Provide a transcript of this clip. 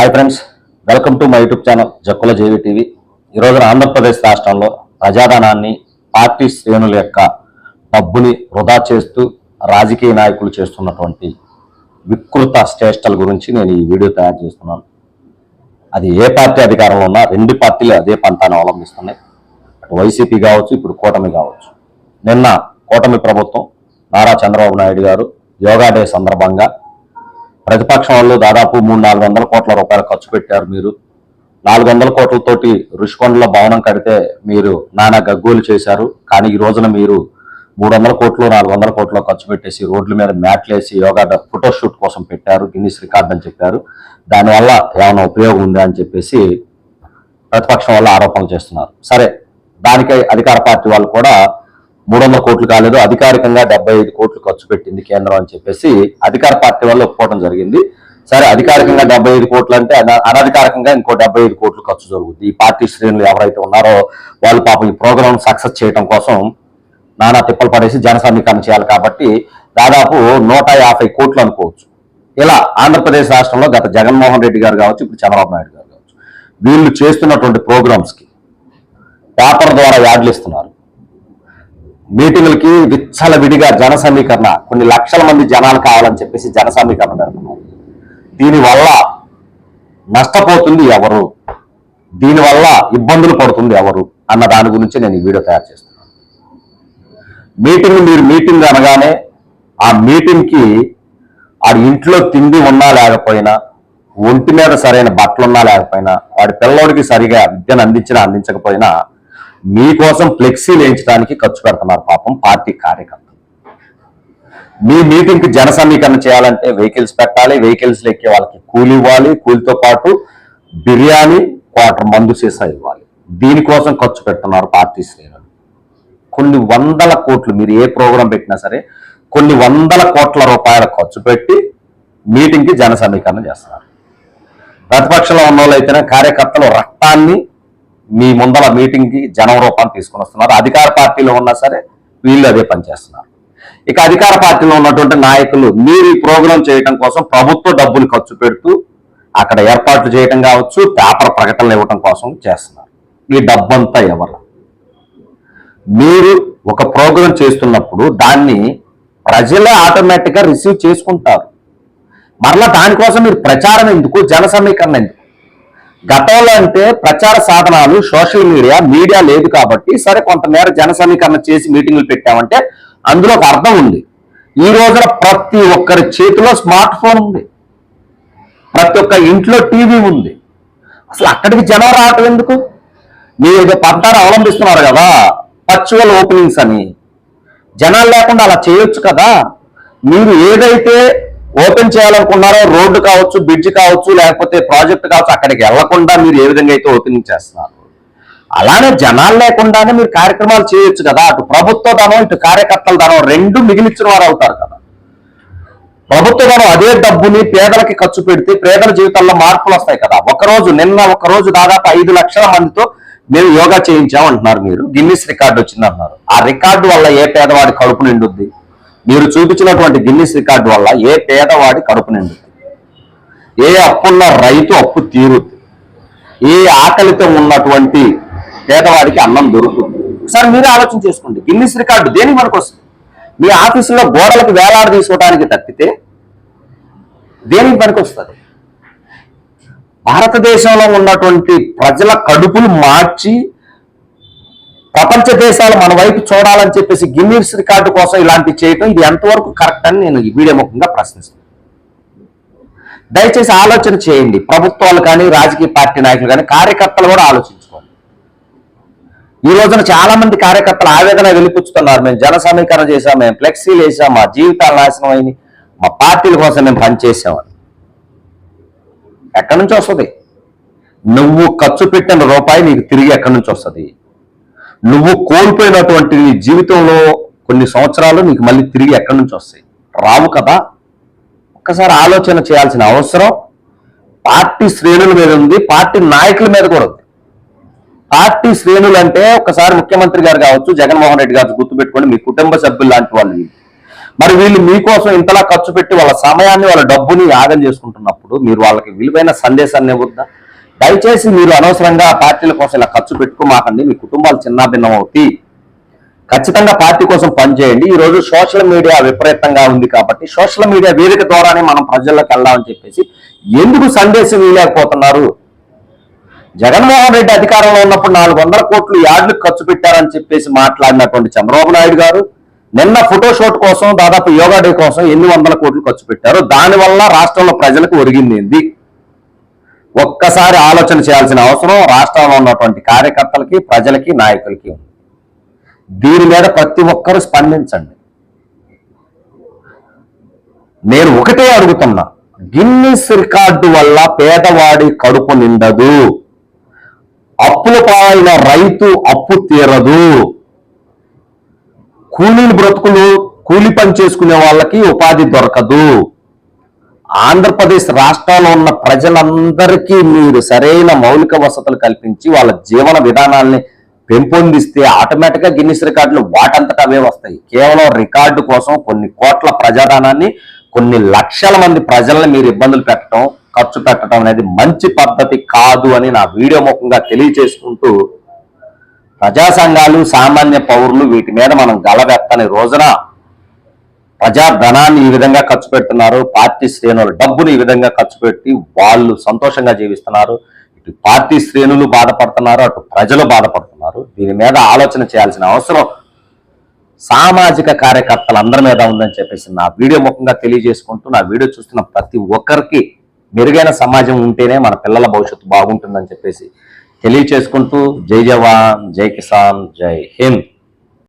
Hi friends welcome to my YouTube channel Jakkula JV TV ఈరోజున ఆంధ్రప్రదేశ్ రాష్ట్రంలో ప్రజాధనాన్ని party శ్రేణుల యొక్క డబ్బుని వృధా చేస్తూ రాజకీయ నాయకులు చేస్తున్నటువంటి వికృత శ్రేష్టల గురించి నేను ఈ వీడియో తయారు చేస్తున్నాను. అది ఏ పార్టీ అధికారంలో ఉన్నా రెండు పార్టీలు అదే పంతాన్ని అవలంబిస్తున్నాయి. అటు వైసీపీ కావచ్చు ఇప్పుడు కూటమి కావచ్చు. నిన్న కూటమి ప్రభుత్వం నారా చంద్రబాబు నాయుడు గారు యోగా డే సందర్భంగా ప్రతిపక్షం వాళ్ళు దాదాపు మూడు నాలుగు వందల కోట్ల రూపాయలు ఖర్చు పెట్టారు మీరు. నాలుగు వందల కోట్లతోటి రుషికొండలో భవనం కడితే మీరు నానా గగ్గోలు చేశారు. కానీ ఈ రోజున మీరు మూడు వందల కోట్లు నాలుగు వందల కోట్లు ఖర్చు పెట్టేసి రోడ్ల మీద మ్యాట్లేసి యోగా ఫోటోషూట్ కోసం పెట్టారు. గిన్నిస్ రికార్డ్ అని చెప్పారు. దానివల్ల ఏమైనా ఉపయోగం ఉందా అని చెప్పేసి ప్రతిపక్షం వల్ల ఆరోపణలు చేస్తున్నారు. సరే దానికై అధికార పార్టీ వాళ్ళు కూడా మూడు వందల కోట్లు కాలేదు అధికారికంగా డెబ్బై ఐదు కోట్లు ఖర్చు పెట్టింది కేంద్రం అని చెప్పేసి అధికార పార్టీ వాళ్ళు ఒప్పుకోవడం జరిగింది. సరే అధికారికంగా డెబ్బై ఐదు కోట్లు అంటే అనధికారికంగా ఇంకో డెబ్బై ఐదు కోట్లు ఖర్చు జరుగుతుంది ఈ పార్టీ శ్రేణులు ఎవరైతే ఉన్నారో వాళ్ళు పాపం ఈ ప్రోగ్రామ్ సక్సెస్ చేయడం కోసం నానా తిప్పలు పడేసి జన సమీకరణ చేయాలి కాబట్టి దాదాపు నూట యాభై కోట్లు అనుకోవచ్చు. ఇలా ఆంధ్రప్రదేశ్ రాష్ట్రంలో గత జగన్మోహన్ రెడ్డి గారు కావచ్చు ఇప్పుడు చంద్రబాబు నాయుడు గారు కావచ్చు వీళ్ళు చేస్తున్నటువంటి ప్రోగ్రామ్స్కి పేపర్ ద్వారా యాడ్లు ఇస్తున్నారు. మీటింగులకి విచ్చల విడిగా జన సమీకరణ కొన్ని లక్షల మంది జనాలు కావాలని చెప్పేసి జన సమీకరణ పెడుతున్నారు దీనివల్ల నష్టపోతుంది ఎవరు? దీనివల్ల ఇబ్బందులు పడుతుంది ఎవరు? అన్న దాని గురించి నేను ఈ వీడియో తయారు చేస్తున్నాను. మీటింగ్ మీరు మీటింగ్ అనగానే ఆ మీటింగ్కి ఆ ఇంట్లో తిండి ఉన్నా లేకపోయినా ఒంటి మీద సరైన బట్టలు ఉన్నా లేకపోయినా వాడి పిల్లోడికి సరిగా విద్యను అందించినా అందించకపోయినా మీకోసం ఫ్లెక్సీ వేయించడానికి ఖర్చు పెడుతున్నారు పాపం పార్టీ కార్యకర్తలు. మీ మీటింగ్ జన సమీకరణ చేయాలంటే వెహికల్స్ పెట్టాలి వెహికల్స్ ఎక్కే వాళ్ళకి కూలి ఇవ్వాలి కూలితో పాటు బిర్యానీ క్వార్టర్ మందు సీసా ఇవ్వాలి. దీనికోసం ఖర్చు పెడుతున్నారు పార్టీ శ్రేణులు. కొన్ని వందల కోట్లు మీరు ఏ ప్రోగ్రాం పెట్టినా సరే కొన్ని వందల కోట్ల రూపాయల ఖర్చు పెట్టి మీటింగ్కి జన సమీకరణ చేస్తున్నారు. ప్రతిపక్షంలో ఉన్న వాళ్ళైతేనే కార్యకర్తలు రక్తాన్ని మీ ముందల మీటింగ్కి జనం రూపాన్ని తీసుకొని వస్తున్నారు. అధికార పార్టీలో ఉన్నా సరే వీళ్ళు అదే పనిచేస్తున్నారు ఇక అధికార పార్టీలో ఉన్నటువంటి నాయకులు మీరు ఈ ప్రోగ్రాం చేయడం కోసం ప్రభుత్వ డబ్బులు ఖర్చు పెడుతూ అక్కడ ఏర్పాట్లు చేయడం కావచ్చు పేపర్ ప్రకటనలు ఇవ్వడం కోసం చేస్తున్నారు. ఈ డబ్బంతా ఎవరు? మీరు ఒక ప్రోగ్రాం చేస్తున్నప్పుడు దాన్ని ప్రజలే ఆటోమేటిక్గా రిసీవ్ చేసుకుంటారు. మరలా దానికోసం మీరు ప్రచారం ఎందుకు? జన సమీకరణ ఎందుకు? గతంలో అంటే ప్రచార సాధనాలు సోషల్ మీడియా మీడియా లేదు కాబట్టి సరే కొంతమేర జన సమీకరణ చేసి మీటింగులు పెట్టామంటే అందులో ఒక అర్థం ఉంది. ఈ రోజున ప్రతి ఒక్కరి చేతిలో స్మార్ట్ ఫోన్ ఉంది. ప్రతి ఒక్క ఇంట్లో టీవీ ఉంది. అసలు అక్కడికి జనం రావటం ఎందుకు? మీరు ఏదో పంతారు అవలంబిస్తున్నారు కదా పర్చువల్ ఓపెనింగ్స్ అని. జనాలు లేకుండా అలా చేయొచ్చు కదా. మీరు ఏదైతే ఓపెన్ చేయాలనుకున్నారో రోడ్డు కావచ్చు బ్రిడ్జ్ కావచ్చు లేకపోతే ప్రాజెక్ట్ కావచ్చు అక్కడికి వెళ్ళకుండా మీరు ఏ విధంగా అయితే ఓపెనింగ్ చేస్తున్నారు? అలానే జనాలు లేకుండానే మీరు కార్యక్రమాలు చేయొచ్చు కదా. అటు ప్రభుత్వ ధనం ఇటు కార్యకర్తల ధనం రెండు మిగిలిచ్చిన వారు అవుతారు కదా. ప్రభుత్వ ధనం అదే డబ్బుని పేదలకి ఖర్చు పెడితే పేదల జీవితాల్లో మార్పులు వస్తాయి కదా. ఒకరోజు నిన్న ఒక రోజు దాదాపు ఐదు లక్షల మందితో మేము యోగా చేయించాం అంటున్నారు మీరు. గిన్నిస్ రికార్డు వచ్చింది ఆ రికార్డు వల్ల ఏ పేదవాడి కడుపు నిండుద్ది? మీరు చూపించినటువంటి గిన్నిస్ రికార్డు వల్ల ఏ పేదవాడి కడుపు నిండుద్ది ఏ అప్పున్న రైతు అప్పు తీరుద్ది? ఏ ఆకలితో ఉన్నటువంటి పేదవాడికి అన్నం దొరుకుతుంది? ఒకసారి మీరే ఆలోచన చేసుకోండి. గిన్నిస్ రికార్డు దేనికి మనకు వస్తుంది మీ ఆఫీసులో గోడలకు వేలాడు తీసుకోవడానికి తప్పితే దేనికి పనికి వస్తుంది భారతదేశంలో ఉన్నటువంటి ప్రజల కడుపులు మార్చి ప్రపంచ దేశాలు మన వైపు చూడాలని చెప్పేసి గిన్నీస్ రికార్డు కోసం ఇలాంటి చేయటం ఇది ఎంతవరకు కరెక్ట్ అని నేను ఈ వీడియో ముఖంగా ప్రశ్నిస్తాను దయచేసి ఆలోచన చేయండి. ప్రభుత్వాలు కానీ రాజకీయ పార్టీ నాయకులు కానీ కార్యకర్తలు కూడా ఆలోచించుకోండి. ఈ రోజున చాలా మంది కార్యకర్తలు ఆవేదన వెలిపుచ్చుతున్నారు. మేము జన సమీకరణ చేశాం మేము ఫ్లెక్సీలు వేసాం మా జీవితాలు నాశనం అయింది మా పార్టీల కోసం మేము పనిచేసామని ఎక్కడి నుంచి వస్తుంది? నువ్వు ఖర్చు పెట్టిన రూపాయి నీకు తిరిగి ఎక్కడి నుంచి వస్తుంది? నువ్వు కోల్పోయినటువంటి నీ జీవితంలో కొన్ని సంవత్సరాలు నీకు మళ్ళీ తిరిగి ఎక్కడి నుంచి వస్తాయి? రావు కదా. ఒక్కసారి ఆలోచన చేయాల్సిన అవసరం. పార్టీ శ్రేణుల మీద ఉంది. పార్టీ నాయకుల మీద కూడా ఉంది. పార్టీ శ్రేణులు అంటే ఒకసారి ముఖ్యమంత్రి గారు కావచ్చు జగన్మోహన్ రెడ్డి గారు గుర్తుపెట్టుకోండి మీ కుటుంబ సభ్యులు లాంటి వాళ్ళు మరి వీళ్ళు మీకోసం ఇంతలా ఖర్చు పెట్టి వాళ్ళ సమయాన్ని వాళ్ళ డబ్బుని యాగం చేసుకుంటున్నప్పుడు మీరు వాళ్ళకి విలువైన సందేశాన్ని ఇవ్వద్దా? దయచేసి మీరు అనవసరంగా పార్టీల కోసం ఇలా ఖర్చు పెట్టుకోమాకండి. మీ కుటుంబాలు చిన్నాభిన్నం అవుతాయి ఖచ్చితంగా పార్టీ కోసం పనిచేయండి ఈ రోజు సోషల్ మీడియా విపరీతంగా ఉంది కాబట్టి సోషల్ మీడియా వేదిక ద్వారానే మనం ప్రజల్లోకి వెళ్దామని చెప్పేసి ఎందుకు సందేశం ఇవ్వలేకపోతున్నారు? జగన్మోహన్ రెడ్డి అధికారంలో ఉన్నప్పుడు నాలుగు వందల కోట్లు యార్డులు ఖర్చు పెట్టారని చెప్పేసి మాట్లాడినటువంటి చంద్రబాబు నాయుడు గారు నిన్న ఫోటోషూట్ కోసం దాదాపు యోగా డే కోసం ఎన్ని వందల కోట్లు ఖర్చు పెట్టారు. దానివల్ల రాష్ట్రంలో ప్రజలకు ఒరిగింది ఏంది? ఒక్కసారి ఆలోచన చేయాల్సిన అవసరం రాష్ట్రంలో ఉన్నటువంటి కార్యకర్తలకి ప్రజలకి నాయకులకి ఉంది. దీని మీద ప్రతి ఒక్కరూ స్పందించండి. నేను ఒకటే అడుగుతున్నా గిన్నిస్ రికార్డు వల్ల పేదవాడి కడుపు నిండదు. అప్పులు పాలైన రైతు అప్పు తీరదు. కూలీలు బ్రతుకులు కూలి పని చేసుకునే వాళ్ళకి ఉపాధి దొరకదు. ఆంధ్రప్రదేశ్ రాష్ట్రంలో ఉన్న ప్రజలందరికీ మీరు సరైన మౌలిక వసతులు కల్పించి వాళ్ళ జీవన విధానాల్ని పెంపొందిస్తే ఆటోమేటిక్గా గిన్నిస్ రికార్డులు వాటంతట అవే వస్తాయి. కేవలం రికార్డు కోసం కొన్ని కోట్ల ప్రజాధనాన్ని కొన్ని లక్షల మంది ప్రజల్ని మీరు ఇబ్బందులు పెట్టడం ఖర్చు పెట్టడం అనేది మంచి పద్ధతి కాదు అని నా వీడియో ముఖంగా తెలియచేసుకుంటూ ప్రజా సంఘాలు సామాన్య పౌరులు వీటి మీద మనం గలవెత్తని రోజున ప్రజా ధనాన్ని ఈ విధంగా ఖర్చు పెడుతున్నారు పార్టీ శ్రేణులు డబ్బును ఈ విధంగా ఖర్చు పెట్టి వాళ్ళు సంతోషంగా జీవిస్తున్నారు. ఇటు పార్టీ శ్రేణులు బాధపడుతున్నారు అటు ప్రజలు బాధపడుతున్నారు. దీని మీద ఆలోచన చేయాల్సిన అవసరం సామాజిక కార్యకర్తలందరి మీద ఉందని చెప్పేసి నా వీడియో ముఖంగా తెలియజేసుకుంటూ నా వీడియో చూస్తున్న ప్రతి ఒక్కరికి మెరుగైన సమాజం ఉంటేనే మన పిల్లల భవిష్యత్తు బాగుంటుందని చెప్పేసి తెలియచేసుకుంటూ జై జవాన్ జై కిసాన్ జై హింద్.